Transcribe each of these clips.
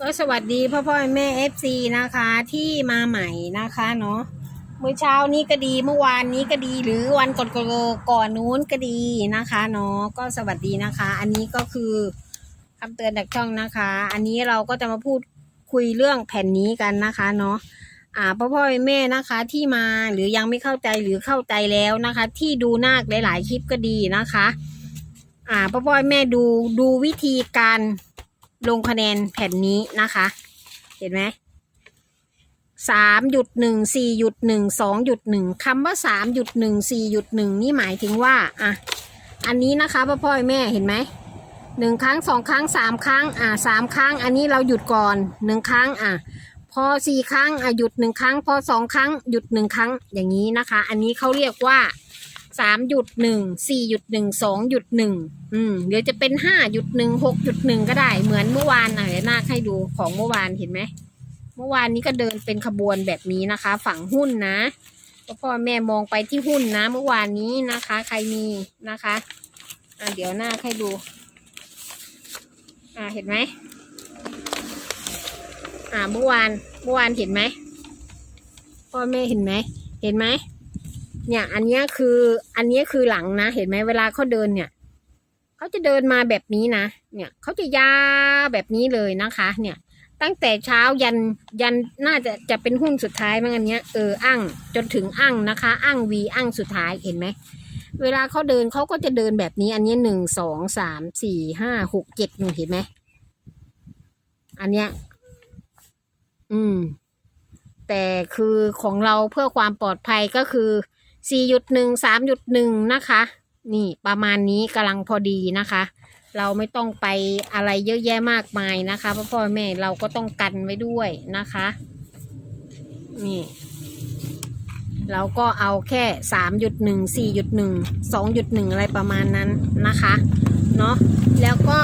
ก็สวัสดีพ่อพ่อแม่เอฟซีนะคะที่มาใหม่นะคะเนาะเมื่อเช้านี้ก็ดีเมื่อวานนี้ก็ดีหรือวันก่อนก่อนนู้นก็ดีนะคะเนาะก็สวัสดีนะคะ อันนี้ก็คือคำเตือนจากช่องนะคะ อันนี้เราก็จะมาพูดคุยเรื่องแผ่นนี้กันนะคะเนาะอ่าพ่อพ่อแม่นะคะที่มาหรือยังไม่เข้าใจหรือเข้าใจแล้วนะคะ ที่ดูนาคหลาย ๆ คลิปก็ดีนะคะ อ่าพ่อพ่อแม่ดูดูวิธีการ ลงคะแนนแผ่นนี้นะคะ เห็นไหมสามหยุดหนึ่งสี่หยุดหนึ่งสองหยุดหนึ่งคำว่าสามหยุดหนึ่งสี่หยุดหนึ่งนี่หมายถึงว่าอะอันนี้นะคะพ่อพ่อแม่เห็นไหมหนึ่งครั้งสองครั้งสามครั้งอะสามครั้ง อันนี้เราหยุดก่อนหนึ่งครั้งอะพอสี่ครั้งอะหยุดหนึ่งครั้ง พอสองครั้งหยุดหนึ่งครั้งอย่างนี้นะคะ อันนี้เขาเรียกว่า สามหยุดหนึ่งสี่หยุดหนึ่งสองหยุดหนึ่งอืมเดี๋ยวจะเป็นห้าหยุดหนึ่งหกหยุดหนึ่งก็ได้ เหมือนเมื่อวานอะเดี๋ยวนาคให้ดูของเมื่อวานเห็นไหมเมื่อวานนี้ก็เดินเป็นขบวนแบบนี้นะคะ ฝั่งหุ้นนะพ่อแม่มองไปที่หุ้นนะ เมื่อวานนี้นะคะ ใครมีนะคะอ่าเดี๋ยวหน้าให้ดู อ่าเห็นไหมอ่าเมื่อวานเมื่อวานเห็นไหมพ่อแม่เห็นไหมเห็นไหม เนี่ย อันนี้คือ อันนี้คือหลังนะ เห็นไหมเวลาเขาเดินเนี่ยเขาจะเดินมาแบบนี้นะ เนี่ยเขาจะยาวแบบนี้เลยนะคะ เนี่ย ตั้งแต่เช้ายันยันน่าจะจะเป็นหุ้นสุดท้ายมั้งอันเนี้ยเอออั้งจนถึงอั้งนะคะอั้งวีอั้งสุดท้ายเห็นไหมเวลาเขาเดินเขาก็จะเดินแบบนี้อันนี้หนึ่งสองสามสี่ห้าหกเจ็ดหนึ่งเห็นไหมอันเนี้ย อืม แต่คือของเราเพื่อความปลอดภัยก็คือ สี่หยุดหนึ่งสามหยุดหนึ่งนะคะ นี่ประมาณนี้กำลังพอดีนะคะ เราไม่ต้องไปอะไรเยอะแยะมากมายนะคะพ่อพ่อแม่เราก็ต้องกันไว้ด้วยนะคะ นี่เราก็เอาแค่สามหยุดหนึ่งสี่หยุดหนึ่งสองหยุดหนึ่งอะไรประมาณนั้นนะคะเนาะแล้วก็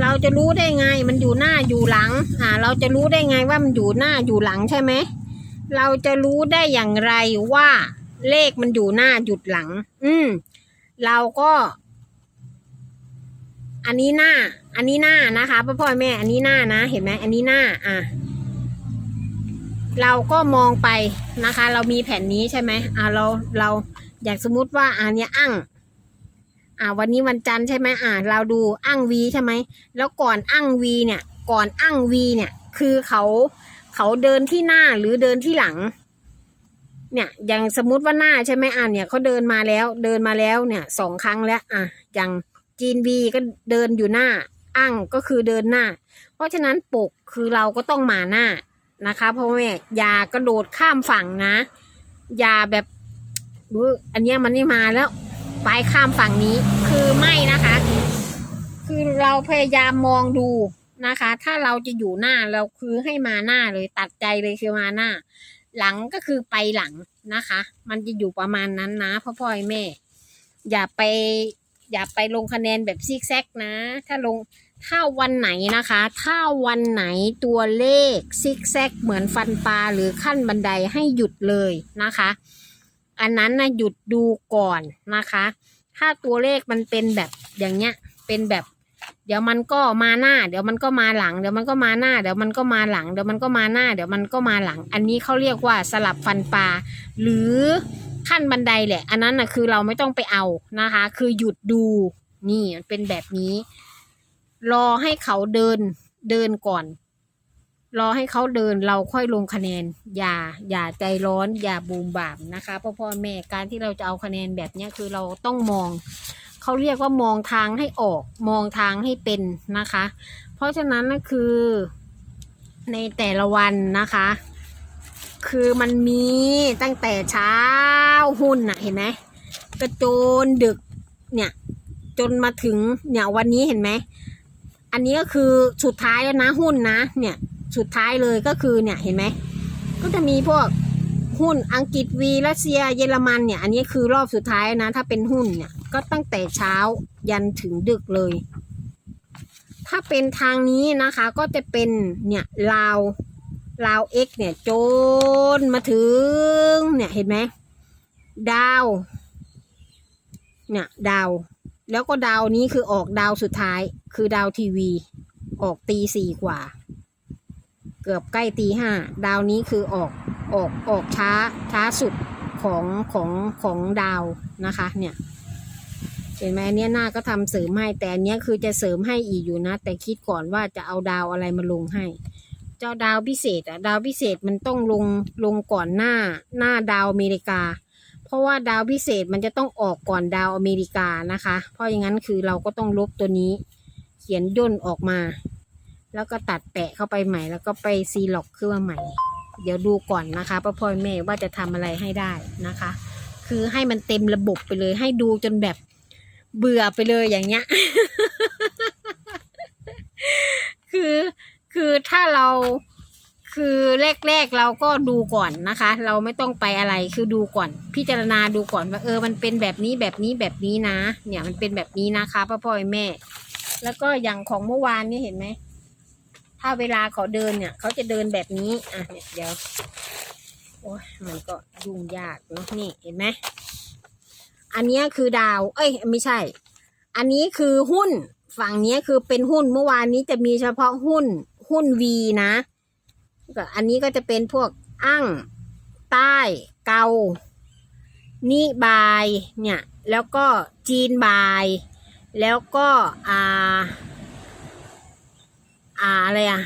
เราจะรู้ได้ไงมันอยู่หน้าอยู่หลัง อ่า เราจะรู้ได้ไงว่ามันอยู่หน้าอยู่หลังใช่ไหม เราจะรู้ได้อย่างไรว่าเลขมันอยู่หน้าหยุดหลัง อืม เราก็ อันนี้หน้า อันนี้หน้านะคะพ่อพ่อแม่ อันนี้หน้านะ เห็นไหม อันนี้หน้า อะ เราก็มองไปนะคะ เรามีแผ่นนี้ใช่ไหมอะเรา เราอยากสมมุติว่าอันเนี้ยอั้งอ่า วันนี้วันจันทร์ใช่ไหมอ่า เราดูอั้งวีใช่ไหม แล้วก่อนอั้งวีเนี่ย ก่อนอั้งวีเนี่ย คือเขาเขาเดินที่หน้าหรือเดินที่หลัง เนี่ยอย่างสมมุติว่าหน้าใช่ไหมอ่าเนี่ยเขาเดินมาแล้วเดินมาแล้วเนี่ยสองครั้งแล้วอะอย่างจีนวีก็เดินอยู่หน้าอั้งก็คือเดินหน้า เพราะฉะนั้นปกคือเราก็ต้องมาหน้านะคะเพราะแม่อย่ากระโดดข้ามฝั่งนะ อย่าแบบรู้อันนี้มันไม่มาแล้วไปข้ามฝั่งนี้คือไม่นะคะ คือเราพยายามมองดู นะคะ ถ้าเราจะอยู่หน้าเราคือให้มาหน้าเลยตัดใจเลยคือมาหน้า หลังก็คือไปหลังนะคะ มันจะอยู่ประมาณนั้นนะพ่อพ่อแม่ อย่าไป อย่าไปลงคะแนนแบบซิกแซกนะ ถ้าลงถ้าวันไหนนะคะ ถ้าวันไหนตัวเลขซิกแซกเหมือนฟันปลาหรือขั้นบันไดให้หยุดเลยนะคะ อันนั้นนะหยุดดูก่อนนะคะ ถ้าตัวเลขมันเป็นแบบอย่างเงี้ยเป็นแบบ เดี๋ยวมันก็มาหน้า เดี๋ยวมันก็มาหลัง เดี๋ยวมันก็มาหน้า เดี๋ยวมันก็มาหลัง เดี๋ยวมันก็มาหน้า เดี๋ยวมันก็มาหลัง อันนี้เขาเรียกว่าสลับฟันปลาหรือขั้นบันไดแหละ อันนั้นนะคือเราไม่ต้องไปเอานะคะ คือหยุดดูนี่มันเป็นแบบนี้ รอให้เขาเดินเดินก่อน รอให้เขาเดินเราค่อยลงคะแนน อย่า อย่าใจร้อน อย่าบูมบามนะคะพ่อพ่อแม่การที่เราจะเอาคะแนนแบบนี้คือเราต้องมอง เขาเรียกว่ามองทางให้ออก มองทางให้เป็นนะคะ เพราะฉะนั้นนะคือในแต่ละวันนะคะ คือมันมีตั้งแต่เช้าหุ้นน่ะเห็นไหมกระโจนดึกเนี่ยจนมาถึงเนี่ยวันนี้เห็นไหม อันนี้ก็คือสุดท้ายแล้วนะหุ้นนะ เนี่ยสุดท้ายเลยก็คือเนี่ยเห็นไหม ก็จะมีพวก หุ้นอังกฤษวีรัสเซียเยอรมันเนี่ย อันนี้คือรอบสุดท้ายนะ ถ้าเป็นหุ้นเนี่ย ก็ตั้งแต่เช้ายันถึงดึกเลย ถ้าเป็นทางนี้นะคะ ก็จะเป็นเนี่ยลาวลาวเอ็กเนี่ยโจนมาถึง เนี่ยเห็นไหมดาวเนี่ยดาวแล้วก็ดาวนี้คือออกดาวสุดท้าย คือดาวทีวี ออกตีสี่กว่า เกือบใกล้ตีห้าดาวนี้คือออกออกออกช้าช้าสุดของของของดาวนะคะเนี่ยเห็นไหมอันเนี้ยหน้าก็ทำเสริมให้แต่อันเนี้ยคือจะเสริมให้อีกอยู่นะ แต่คิดก่อนว่าจะเอาดาวอะไรมาลงให้ เจ้าดาวพิเศษอะดาวพิเศษมันต้องลงลงก่อนหน้าหน้าดาวอเมริกา เพราะว่าดาวพิเศษมันจะต้องออกก่อนดาวอเมริกานะคะ เพราะอย่างนั้นคือเราก็ต้องลบตัวนี้ เขียนย่นออกมา แล้วก็ตัดแปะเข้าไปใหม่ แล้วก็ไปซีล็อกขึ้นมาใหม่ เดี๋ยวดูก่อนนะคะพ่อพ่อแม่ว่าจะทำอะไรให้ได้นะคะ คือให้มันเต็มระบบไปเลยให้ดูจนแบบเบื่อไปเลยอย่างเงี้ย คือคือถ้าเราคือแรกๆเราก็ดูก่อนนะคะ เราไม่ต้องไปอะไรคือดูก่อน พิจารณาดูก่อนว่าเออมันเป็นแบบนี้แบบนี้แบบนี้นะ เนี่ยมันเป็นแบบนี้นะคะพ่อพ่อแม่ แล้วก็อย่างของเมื่อวานนี่เห็นไหม ถ้าเวลาเขาเดินเนี่ย เขาจะเดินแบบนี้ อะเนี่ยเดี๋ยว โอ้ยมันก็ยุ่งยากเนาะนี่เห็นไหม อันนี้คือดาว เอ้ย ไม่ใช่ อันนี้คือหุ้น ฝั่งนี้คือเป็นหุ้น เมื่อวานนี้จะมีเฉพาะหุ้น หุ้นวีนะก็อันนี้ก็จะเป็นพวกอั้ง ใต้ เกานิบาย เนี่ย แล้วก็จีนบาย แล้วก็ อ่า อ่าอะไรอะ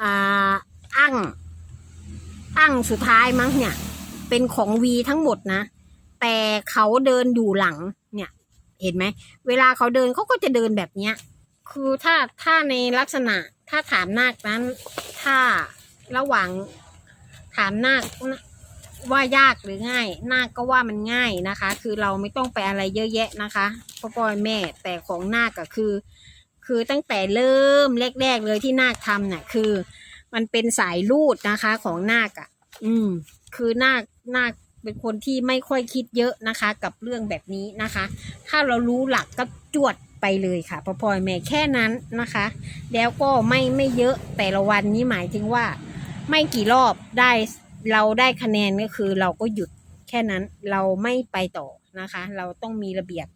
อ่าอั้งอั้งสุดท้ายมั้งเนี่ย เป็นของวีทั้งหมดนะ แต่เขาเดินอยู่หลังเนี่ย เห็นไหม เวลาเขาเดินเขาก็จะเดินแบบเนี้ย คือถ้าถ้าในลักษณะถ้าถามนาคนั้น ถ้าระหว่างถามนาคว่ายากหรือง่าย นาคก็ว่ามันง่ายนะคะ คือเราไม่ต้องไปอะไรเยอะแยะนะคะพ่อพ่อแม่แต่ของนาคก็คือ คือตั้งแต่เริ่มแรกๆเลยที่นาคทำเนี่ยคือ มันเป็นสายลูดนะคะของนาคอะ อืม คือนาคนาคเป็นคนที่ไม่ค่อยคิดเยอะนะคะ กับเรื่องแบบนี้นะคะ ถ้าเรารู้หลักก็จวดไปเลยค่ะพอพ่อแม่แค่นั้นนะคะ แล้วก็ไม่ไม่เยอะแต่ละวันนี้หมายถึงว่า ไม่กี่รอบได้เราได้คะแนนก็คือเราก็หยุดแค่นั้นเราไม่ไปต่อนะคะ เราต้องมีระเบียบ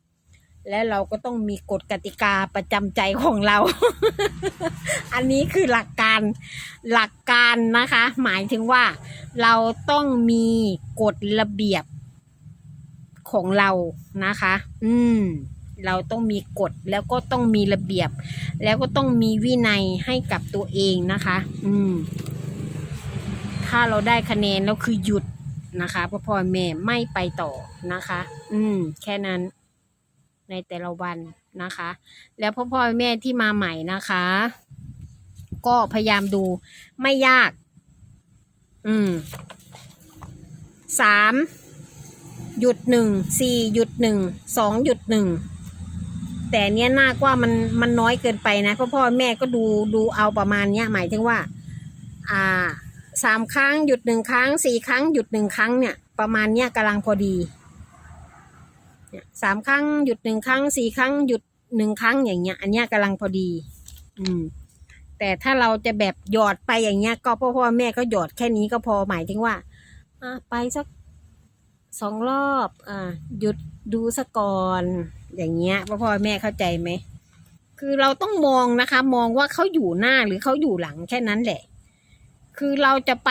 และเราก็ต้องมีกฎกติกาประจำใจของเรา อันนี้คือหลักการหลักการนะคะ หมายถึงว่าเราต้องมีกฎระเบียบของเรานะคะ อืม เราต้องมีกฎแล้วก็ต้องมีระเบียบ แล้วก็ต้องมีวินัยให้กับตัวเองนะคะ อืม ถ้าเราได้คะแนนแล้วคือหยุดนะคะพ่อพ่อแม่ไม่ไปต่อนะคะ อืม แค่นั้น ในแต่ละวันนะคะ แล้วพ่อพ่อแม่ที่มาใหม่นะคะ ก็พยายามดูไม่ยาก อืมสามหยุดหนึ่งสี่หยุดหนึ่งสองหยุดหนึ่งแต่เนี้ยน่ากว่ามันมันน้อยเกินไปนะพ่อพ่อแม่ก็ดูดูเอาประมาณเนี้ยหมายถึงว่า อ่าสามครั้งหยุดหนึ่งครั้งสี่ครั้งหยุดหนึ่งครั้งเนี่ย ประมาณเนี้ยกำลังพอดี เนี่ยสามครั้งหยุดหนึ่งครั้งสี่ครั้งหยุดหนึ่งครั้งอย่างเงี้ย อันเนี้ยกำลังพอดี อืม แต่ถ้าเราจะแบบหยอดไปอย่างเงี้ย ก็พ่อพ่อแม่ก็หยอดแค่นี้ก็พอหมายถึงว่า อะไปสักสองรอบ อ่า หยุดดูสะก่อนอย่างเงี้ยพ่อพ่อแม่เข้าใจไหมคือเราต้องมองนะคะ มองว่าเขาอยู่หน้าหรือเขาอยู่หลังแค่นั้นแหละ คือเราจะไป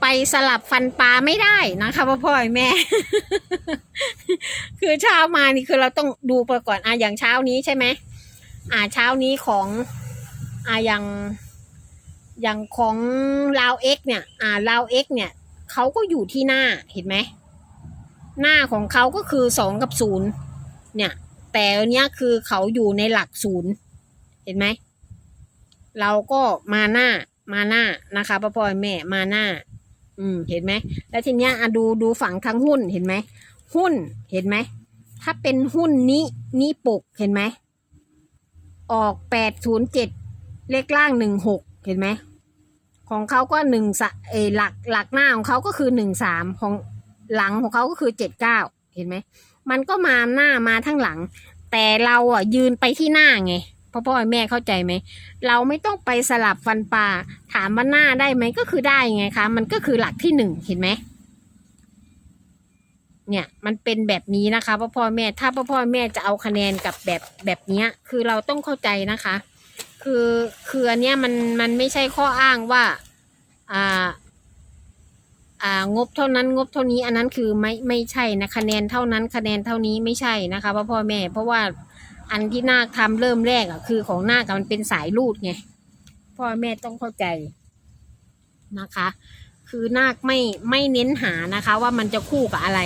ไปสลับฟันปลาไม่ได้นะคะพ่อพ่อแม่ คือเช้ามานี่คือเราต้องดูไปก่อนอะอย่างเช้านี้ใช่ไหมอ่าเช้านี้ของอ่าอย่างอย่างของลาวเอ็กเนี่ย อ่าลาวเอ็กเนี่ยเขาก็อยู่ที่หน้าเห็นไหมหน้าของเขาก็คือสองกับศูนย์เนี่ย แต่อันเนี้ยคือเขาอยู่ในหลักศูนย์เห็นไหมเราก็มาหน้ามาหน้านะคะพ่อพ่อแม่มาหน้า อืมเห็นไหมแล้วทีเนี้ยอะดูดูฝั่งทางหุ้นเห็นไหมหุ้นเห็นไหมถ้าเป็นหุ้นนี้นี้ปกเห็นไหมออกแปดศูนย์เจ็ดเลขล่างหนึ่งหกเห็นไหมของเขาก็หนึ่งสเออหลักหลักหน้าของเขาก็คือหนึ่งสามของหลังของเขาก็คือเจ็ดเก้าเห็นไหมมันก็มาหน้ามาทั้งหลัง แต่เราอะยืนไปที่หน้าไง พ่อพ่อแม่เข้าใจไหม เราไม่ต้องไปสลับฟันปลาถามว่าหน้าได้ไหมก็คือได้ไงคะ มันก็คือหลักที่หนึ่งเห็นไหมเนี่ยมันเป็นแบบนี้นะคะพ่อพ่อแม่ถ้าพ่อพ่อแม่จะเอาคะแนนกับแบบแบบเนี้ยคือเราต้องเข้าใจนะคะ คือคืออันเนี้ยมันมันไม่ใช่ข้ออ้างว่าอ่าอ่างบเท่านั้นงบเท่านี้อันนั้นคือไม่ไม่ใช่นะคะแนนเท่านั้นคะแนนเท่านี้ไม่ใช่นะคะพ่อพ่อแม่ เพราะว่า อันที่นาคทำเริ่มแรกอะ คือของนาคอะมันเป็นสายรูดไงพ่อแม่ต้องเข้าใจนะคะ คือนาคไม่ไม่เน้นหานะคะ ว่ามันจะคู่กับอะไร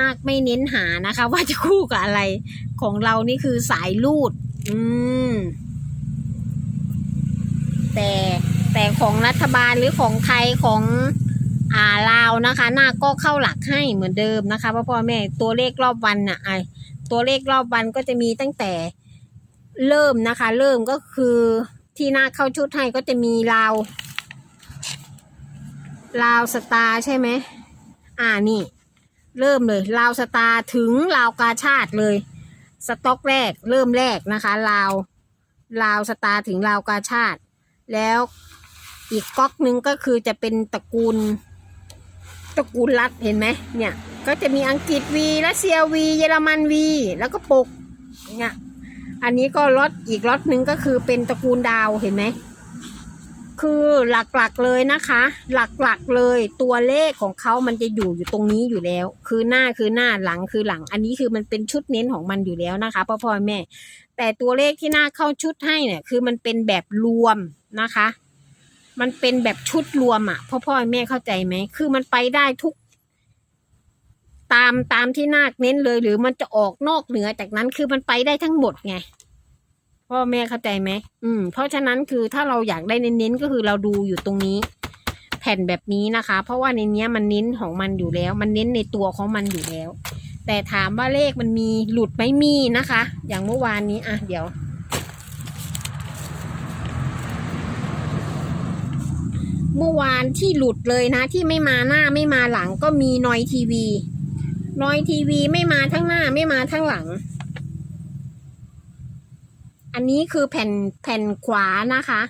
นาคไม่เน้นหานะคะ ว่าจะคู่กับอะไร ของเรานี่คือสายรูด อืม แต่แต่ของรัฐบาลหรือของไทยของอ่าลาวนะคะน้าก็เข้าหลักให้เหมือนเดิมนะคะพ่อพ่อแม่ตัวเลขรอบวันน่ะไอ ตัวเลขรอบวันก็จะมีตั้งแต่เริ่มนะคะ เริ่มก็คือที่หน้าเข้าชุดให้ก็จะมีลาวลาวสตาร์ใช่ไหมอ่านี่ เริ่มเลยลาวสตาร์ถึงลาวกาชาติเลย สต็อกแรกเริ่มแรกนะคะลาวลาวสตาร์ถึงลาวกาชาติ แล้วอีกก๊อกหนึ่งก็คือจะเป็นตระกูล ตระกูลรัฐเห็นไหมเนี่ย ก็จะมีอังกฤษวีรัสเซียวีเยอรมันวีแล้วก็ปกเนี่ยอันนี้ก็ล็อตอีกล็อตหนึ่งก็คือเป็นตระกูลดาวเห็นไหมคือหลักๆเลยนะคะ หลักๆเลยตัวเลขของเขามันจะอยู่อยู่ตรงนี้อยู่แล้ว คือหน้าคือหน้าหลังคือหลัง อันนี้คือมันเป็นชุดเน้นของมันอยู่แล้วนะคะพ่อพ่อแม่ แต่ตัวเลขที่หน้าเข้าชุดให้เนี่ย คือมันเป็นแบบรวมนะคะ มันเป็นแบบชุดรวมอะพ่อพ่อแม่เข้าใจไหม คือมันไปได้ทุก ตามตามที่นาคเน้นเลย หรือมันจะออกนอกเหนือจากนั้นคือมันไปได้ทั้งหมดไงพ่อแม่เข้าใจไหมอืม เพราะฉะนั้นคือถ้าเราอยากได้เน้นๆก็คือเราดูอยู่ตรงนี้ แผ่นแบบนี้นะคะ เพราะว่าในเนี้ยมันเน้นของมันอยู่แล้ว มันเน้นในตัวของมันอยู่แล้ว แต่ถามว่าเลขมันมีหลุดไหมมีนะคะ อย่างเมื่อวานนี้อะเดี๋ยว เมื่อวานที่หลุดเลยนะ ที่ไม่มาหน้าไม่มาหลังก็มีนอยทีวีนอยทีวีไม่มาทั้งหน้าไม่มาทั้งหลัง อันนี้คือแผ่นแผ่นขวานะคะ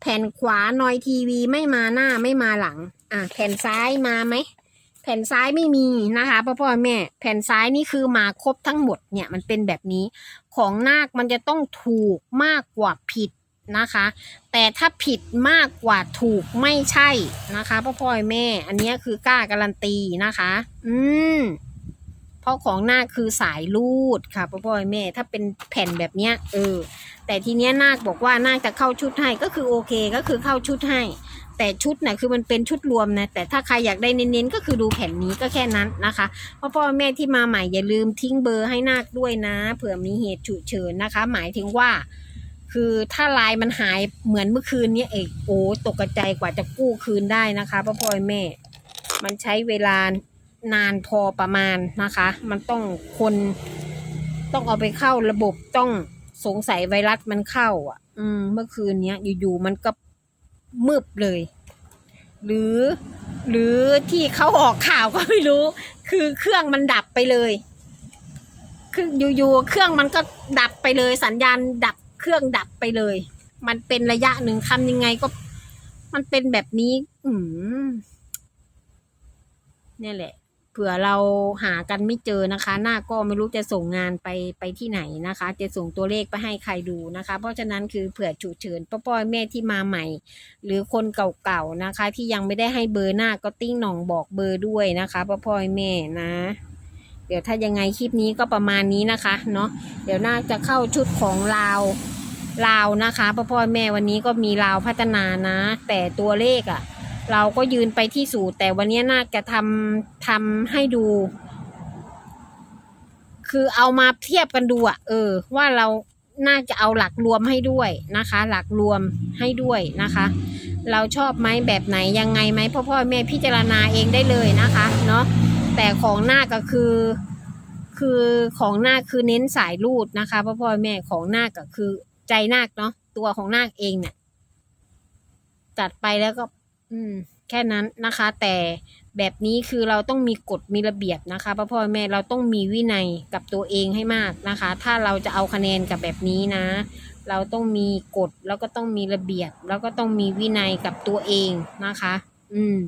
แผ่นขวานอยทีวีไม่มาหน้าไม่มาหลัง อะ แผ่นซ้ายมาไหมแผ่นซ้ายไม่มีนะคะพ่อพ่อแม่ แผ่นซ้ายนี่คือมาครบทั้งหมดเนี่ยมันเป็นแบบนี้ ของนาคมันจะต้องถูกมากกว่าผิดนะคะ แต่ถ้าผิดมากกว่าถูกไม่ใช่นะคะพ่อพ่อยแม่ อันนี้คือกล้าการันตีนะคะ อืมเพราะของนาคคือสายรูดค่ะพ่อพ่อแม่ ถ้าเป็นแผ่นแบบเนี้ย เออ แต่ทีเนี้ยนาคบอกว่านาคจะเข้าชุดให้ก็คือโอเคก็คือเข้าชุดให้ แต่ชุดน่ะคือมันเป็นชุดรวมนะแต่ถ้าใครอยากได้เน้นๆก็คือดูแผ่นนี้ก็แค่นั้นนะคะพ่อพ่อแม่ที่มาใหม่อย่าลืมทิ้งเบอร์ให้นาคด้วยนะ เผื่อมีเหตุฉุกเฉินนะคะ หมายถึงว่า คือถ้าลายมันหายเหมือนเมื่อคืนนี้เอกโอ้ตกกระจกว่าจะกู้คืนได้นะคะพ่อพ่อแม่ มันใช้เวลานานพอประมาณนะคะ มันต้องคนต้องเอาไปเข้าระบบต้องสงสัยไวรัสมันเข้า อะ อืม เมื่อคืนเนี้ย อยู่ๆมันก็มืบเลย หรือ หรือที่เขาออกข่าวก็ไม่รู้ คือเครื่องมันดับไปเลย คืออยู่ๆเครื่องมันก็ดับไปเลย สัญญาณดับ เครื่องดับไปเลย มันเป็นระยะหนึ่งทำยังไงก็ มันเป็นแบบนี้ อืมนี่แหละ เผื่อเราหากันไม่เจอนะคะ หน้าก็ไม่รู้จะส่งงานไปไปที่ไหนนะคะ จะส่งตัวเลขไปให้ใครดูนะคะ เพราะฉะนั้นคือเผื่อฉุกเฉินป้าป้อยแม่ที่มาใหม่ หรือคนเก่าๆนะคะ ที่ยังไม่ได้ให้เบอร์หน้าก็ติ้งหน่องบอกเบอร์ด้วยนะคะป้าป้อยแม่นะ เดี๋ยวถ้ายังไงคลิปนี้ก็ประมาณนี้นะคะเนาะเดี๋ยวน่าจะเข้าชุดของลาวลาวนะคะพ่อพ่อแม่วันนี้ก็มีลาวพัฒนานะ แต่ตัวเลขอะ่ะ เราก็ยืนไปที่สูตร แต่วันนี้น่าจะทำทำให้ดู คือเอามาเทียบกันดูอะ่ะ เออ ว่าเราน่าจะเอาหลักรวมให้ด้วยนะคะ หลักรวมให้ด้วยนะคะ เราชอบไหมแบบไหนยังไงไหมพ่อพ่อแม่พิจารณาเองได้เลยนะคะ เนาะ แต่ของหน้าก็คือ คือของหน้าคือเน้นสายรูดนะคะพ่อพ่อแม่ของหน้าก็คือใจนาคเนาะตัวของนาคเองเนี่ยจัดไปแล้วก็ อืม แค่นั้นนะคะ แต่แบบนี้คือเราต้องมีกฎมีระเบียบนะคะพ่อพ่อแม่เราต้องมีวินัยกับตัวเองให้มากนะคะ ถ้าเราจะเอาคะแนนกับแบบนี้นะ เราต้องมีกฎแล้วก็ต้องมีระเบียบ แล้วก็ต้องมีวินัยกับตัวเองนะคะ อืม